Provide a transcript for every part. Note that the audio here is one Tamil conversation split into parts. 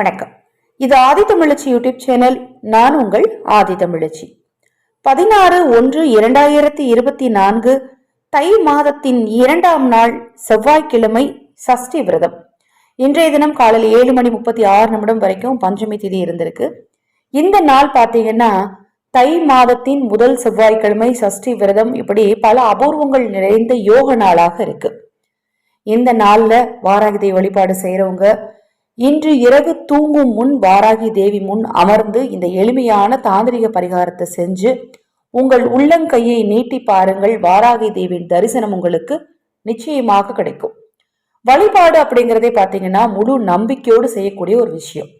வணக்கம். இது ஆதி தமிழச்சி யூடியூப் சேனல். நான் உங்கள் ஆதி தமிழச்சி. பதினாறு ஒன்று இரண்டாயிரத்தி இருபத்தி நான்கு தை மாதத்தின் இரண்டாம் நாள் செவ்வாய்க்கிழமை சஷ்டி விரதம். இன்றைய தினம் காலையில் ஏழு மணி முப்பத்தி ஆறு நிமிடம் வரைக்கும் பஞ்சமி திதி இருந்திருக்கு. இந்த நாள் பார்த்தீங்கன்னா தை மாதத்தின் முதல் செவ்வாய்க்கிழமை சஷ்டி விரதம் இப்படி பல அபூர்வங்கள் நிறைந்த யோக நாளாக இருக்கு. இந்த நாளில் வாராகிதை வழிபாடு செய்கிறவங்க இன்று இரவு தூங்கும் முன் வாராகி தேவி முன் அமர்ந்து இந்த எளிமையான தாந்திரிக பரிகாரத்தை செஞ்சு உங்கள் உள்ளங்கையை நீட்டி பாருங்கள். வாராகி தேவியின் தரிசனம் உங்களுக்கு நிச்சயமாக கிடைக்கும். வழிபாடு அப்படிங்கிறதே பார்த்தீங்கன்னா முழு நம்பிக்கையோடு செய்யக்கூடிய ஒரு விஷயம்.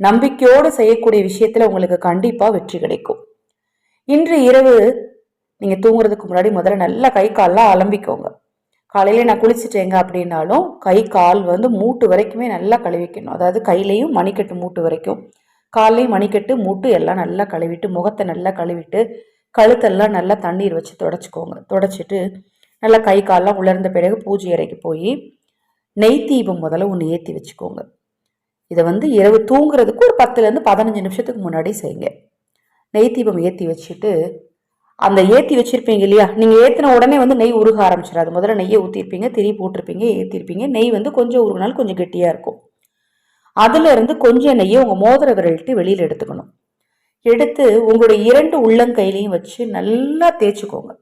நம்பிக்கையோடு செய்யக்கூடிய விஷயத்துல உங்களுக்கு கண்டிப்பாக வெற்றி கிடைக்கும். இன்று இரவு நீங்கள் தூங்குறதுக்கு முன்னாடி முதல்ல நல்லா கை காலெலாம் அலம்பிக்கோங்க. காலையில் நான் குளிச்சுட்டேங்க அப்படின்னாலும் கை கால் வந்து மூட்டு வரைக்குமே நல்லா கழுவிக்கணும். அதாவது கையிலையும் மணிக்கட்டு மூட்டு வரைக்கும். கால்லையும் மணிக்கட்டு மூட்டு எல்லாம் நல்லா கழுவிட்டு முகத்தை நல்லா கழுவிட்டு கழுத்தெல்லாம் நல்லா தண்ணீர் வச்சு தொடச்சிக்கோங்க. தொடச்சிட்டு நல்லா கை கால்லாம் உலர்ந்த பிறகு பூஜை அறைக்கு போய் நெய் தீபம் முதல்ல ஒன்று ஏற்றி வச்சுக்கோங்க. இதை வந்து இரவு தூங்குறதுக்கு ஒரு பத்துலேருந்து பதினஞ்சு நிமிஷத்துக்கு முன்னாடி செய்யுங்க. நெய் தீபம் ஏற்றி வச்சுட்டு அந்த ஏற்றி வச்சிருப்பீங்க இல்லையா? நீங்கள் ஏற்றின உடனே வந்து நெய் உருக ஆரம்பிச்சிடாது. முதல்ல நெய்யை ஊற்றிருப்பீங்க திரி போட்டிருப்பீங்க ஏற்றிருப்பீங்க நெய் வந்து கொஞ்சம் உருகினாலும் கொஞ்சம் கெட்டியாக இருக்கும். அதிலிருந்து கொஞ்சம் நெய்யை உங்கள் மோதிர விரல்ட்டு வெளியில் எடுத்துக்கணும். எடுத்து உங்களுடைய இரண்டு உள்ளங்கையிலையும் வச்சு நல்லா தேய்ச்சிக்கோங்க.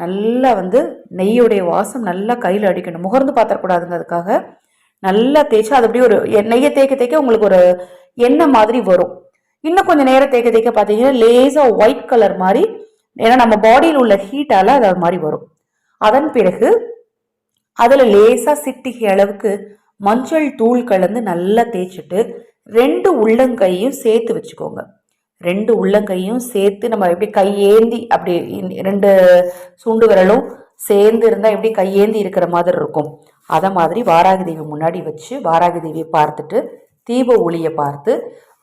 நல்லா வந்து நெய்யுடைய வாசம் நல்லா கையில் அடிக்கணும். முகர்ந்து பாத்திரக்கூடாதுங்க அதுக்காக நல்லா தேய்ச்சி அது அப்படியே ஒரு நெய்யை தேய்க்க தேய்க்க உங்களுக்கு ஒரு எண்ணெய் மாதிரி வரும். இன்னும் கொஞ்சம் நேரம் தேய்க்க தேய்க்க பார்த்தீங்கன்னா லேசாக ஒயிட் கலர் மாதிரி ஏன்னா நம்ம பாடியில் உள்ள ஹீட்டால் அது அது மாதிரி வரும். அதன் பிறகு அதில் லேசாக சிட்டிகை அளவுக்கு மஞ்சள் தூள் கலந்து நல்லா தேய்ச்சிட்டு ரெண்டு உள்ளங்கையும் சேர்த்து வச்சுக்கோங்க. ரெண்டு உள்ளங்கையும் சேர்த்து நம்ம எப்படி கையேந்தி அப்படி ரெண்டு சுண்டு விரலும் சேர்ந்து இருந்தால் எப்படி கையேந்தி இருக்கிற மாதிரி இருக்கும். அதை மாதிரி வாராகி தேவி முன்னாடி வச்சு வாராகி தேவியை பார்த்துட்டு தீப ஒளியை பார்த்து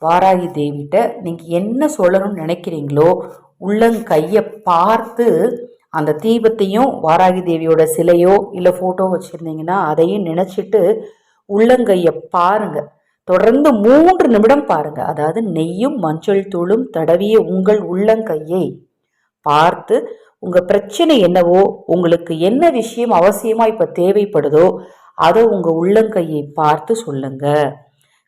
வாராகி தேவிகிட்ட நீங்கள் என்ன சொல்லணும்னு நினைக்கிறீங்களோ உள்ளங்கையை பார்த்து அந்த தீபத்தையும் வாராகி தேவியோட சிலையோ இல்லை ஃபோட்டோ வச்சுருந்தீங்கன்னா அதையும் நினச்சிட்டு உள்ளங்கையை பாருங்க. தொடர்ந்து மூன்று நிமிடம் பாருங்க. அதாவது நெய்யும் மஞ்சள் தூளும் தடவிய உங்கள் உள்ளங்கையை பார்த்து உங்கள் பிரச்சனை என்னவோ உங்களுக்கு என்ன விஷயம் அவசியமாக இப்போ தேவைப்படுதோ அதை உங்கள் உள்ளங்கையை பார்த்து சொல்லுங்க.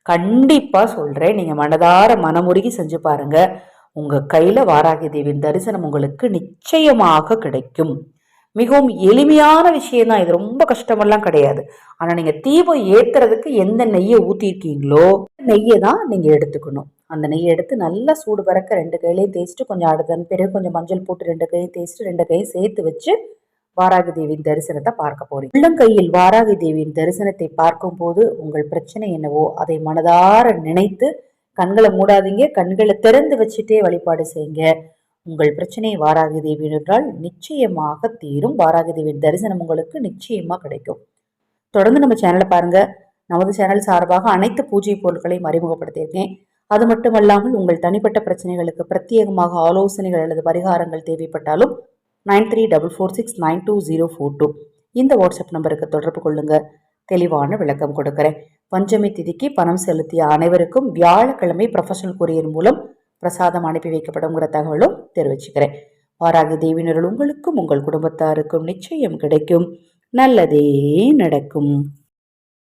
கண்டிப்பாக சொல்கிறேன் நீங்கள் மனதார மனமுருகி செஞ்சு பாருங்கள் உங்கள் கையில் வாராகி தேவியின் தரிசனம் உங்களுக்கு நிச்சயமாக கிடைக்கும். மிகவும் எளிமையான விஷயம்தான். இது ரொம்ப கஷ்டமெல்லாம் கிடையாது. ஆனால் நீங்கள் தீபம் ஏற்றுறதுக்கு எந்த நெய்யை ஊற்றிருக்கீங்களோ நெய்யை தான் நீங்கள் எடுத்துக்கணும். அந்த நெய்யை எடுத்து நல்லா சூடு பறக்க ரெண்டு கையிலையும் தேய்ச்சிட்டு கொஞ்சம் அடுத்தன் பிறகு கொஞ்சம் மஞ்சள் போட்டு ரெண்டு கையும் தேய்ச்சிட்டு ரெண்டு கையும் சேர்த்து வச்சு வாராகி தேவியின் தரிசனத்தை பார்க்க போறீங்க. உள்ளங்கையில் வாராகி தேவியின் தரிசனத்தை பார்க்கும்போது உங்கள் பிரச்சனை என்னவோ அதை மனதார நினைத்து கண்களை மூடாதீங்க கண்களை திறந்து வச்சுட்டே வழிபாடு செய்யுங்க. உங்கள் பிரச்சனை வாராகி தேவி என்றால் நிச்சயமாக தீரும். வாராகி தேவி தரிசனம் உங்களுக்கு நிச்சயமாக கிடைக்கும். தொடர்ந்து நம்ம சேனலை பாருங்க. நமது சேனல் சார்பாக அனைத்து பூஜை பொருட்களையும் அறிமுகப்படுத்தியிருக்கேன். அது மட்டுமல்லாமல் உங்கள் தனிப்பட்ட பிரச்சனைகளுக்கு பிரத்யேகமாக ஆலோசனைகள் அல்லது பரிகாரங்கள் தேவைப்பட்டாலும் nine three double four six nine two zero four two இந்த வாட்ஸ்அப் நம்பருக்கு தொடர்பு கொள்ளுங்க. தெளிவான விளக்கம் கொடுக்குறேன். பஞ்சமி திதிக்கு பணம் செலுத்திய அனைவருக்கும் வியாழக்கிழமை ப்ரொஃபஷனல் கொரியர் மூலம் பிரசாதம் அனுப்பி வைக்கப்படுங்கிற தகவலும் தெரிவிச்சுக்கிறேன். வாராகி தேவினர்கள் உங்களுக்கும் உங்கள் குடும்பத்தாருக்கும் நிச்சயம் கிடைக்கும். நல்லதே நடக்கும்.